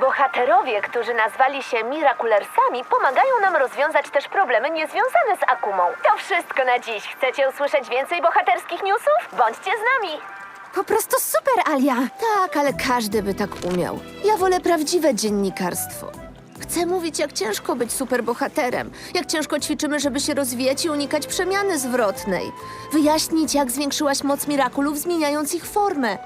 Bohaterowie, którzy nazwali się Miraculersami, pomagają nam rozwiązać też problemy niezwiązane z Akumą. To wszystko na dziś. Chcecie usłyszeć więcej bohaterskich newsów? Bądźcie z nami! Po prostu super, Alia! Tak, ale każdy by tak umiał. Ja wolę prawdziwe dziennikarstwo. Chcę mówić, jak ciężko być superbohaterem, jak ciężko ćwiczymy, żeby się rozwijać i unikać przemiany zwrotnej. Wyjaśnić, jak zwiększyłaś moc Mirakulów, zmieniając ich formę.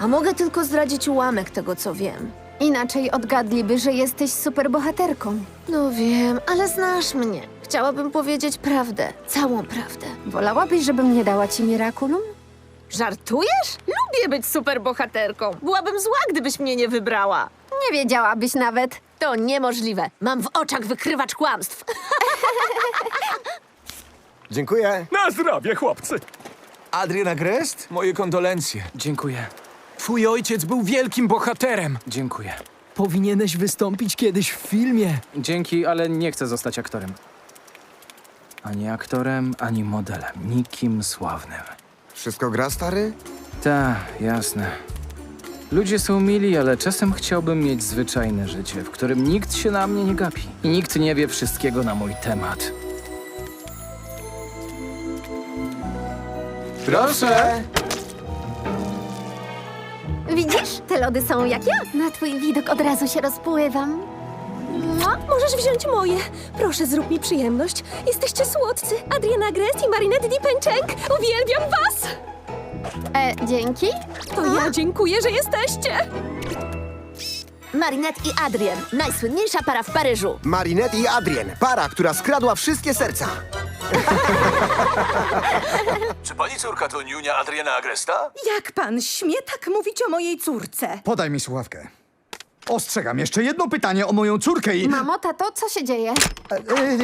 A mogę tylko zdradzić ułamek tego, co wiem. Inaczej odgadliby, że jesteś superbohaterką. No wiem, ale znasz mnie. Chciałabym powiedzieć prawdę, całą prawdę. Wolałabyś, żebym nie dała ci Miraculum? Żartujesz? Lubię być superbohaterką. Byłabym zła, gdybyś mnie nie wybrała. Nie wiedziałabyś nawet. To niemożliwe. Mam w oczach wykrywacz kłamstw. Dziękuję. Na zdrowie, chłopcy! Adriana Grest? Moje kondolencje. Dziękuję. Twój ojciec był wielkim bohaterem. Dziękuję. Powinieneś wystąpić kiedyś w filmie. Dzięki, ale nie chcę zostać aktorem. Ani aktorem, ani modelem. Nikim sławnym. Wszystko gra, stary? Ta, jasne. Ludzie są mili, ale czasem chciałbym mieć zwyczajne życie, w którym nikt się na mnie nie gapi. I nikt nie wie wszystkiego na mój temat. Proszę! Widzisz? Te lody są jak ja. Na twój widok od razu się rozpływam. Mua. Możesz wziąć moje. Proszę, zrób mi przyjemność. Jesteście słodcy. Adriana Grest i Marinette Dipenczek. Uwielbiam was! E, dzięki. To ja dziękuję, że jesteście. Marinette i Adrien, najsłynniejsza para w Paryżu. Marinette i Adrien, para, która skradła wszystkie serca. Czy pani córka to niunia Adriana Agresta? Jak pan śmie tak mówić o mojej córce? Podaj mi słuchawkę. Ostrzegam, jeszcze jedno pytanie o moją córkę i... Mamo, tato, co się dzieje? E,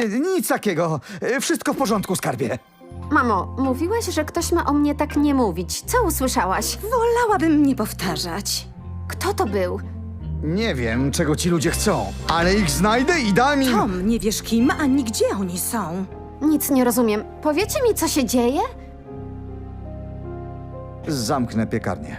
e, nic takiego. E, Wszystko w porządku, skarbie. Mamo, mówiłaś, że ktoś ma o mnie tak nie mówić. Co usłyszałaś? Wolałabym nie powtarzać. Kto to był? Nie wiem, czego ci ludzie chcą, ale ich znajdę i dam im... Tom, nie wiesz kim, ani gdzie oni są. Nic nie rozumiem. Powiecie mi, co się dzieje? Zamknę piekarnię.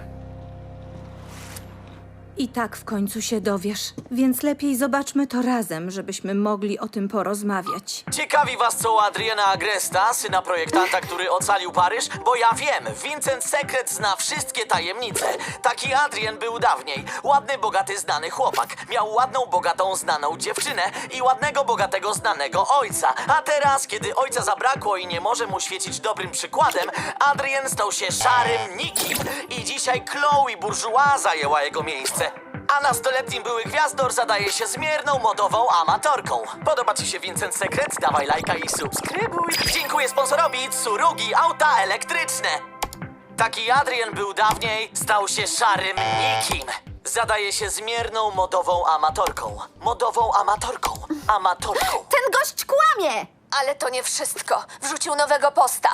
I tak w końcu się dowiesz, więc lepiej zobaczmy to razem, żebyśmy mogli o tym porozmawiać. Ciekawi was co u Adriana Agresta, syna projektanta, który ocalił Paryż? Bo ja wiem, Vincent Sekret zna wszystkie tajemnice. Taki Adrian był dawniej. Ładny, bogaty, znany chłopak. Miał ładną, bogatą, znaną dziewczynę i ładnego, bogatego, znanego ojca. A teraz, kiedy ojca zabrakło i nie może mu świecić dobrym przykładem, Adrian stał się szarym nikim. I dzisiaj Chloe Bourgeois zajęła jego miejsce. A nastoletnim były gwiazdor zadaje się zmierną modową amatorką. Podoba Ci się Vincent Sekret? Dawaj lajka i subskrybuj. Dziękuję sponsorowi Tsurugi Auta Elektryczne. Taki Adrian był dawniej, stał się szarym nikim. Zadaje się zmierną modową amatorką. Modową amatorką. Amatorką. Ten gość kłamie! Ale to nie wszystko. Wrzucił nowego posta.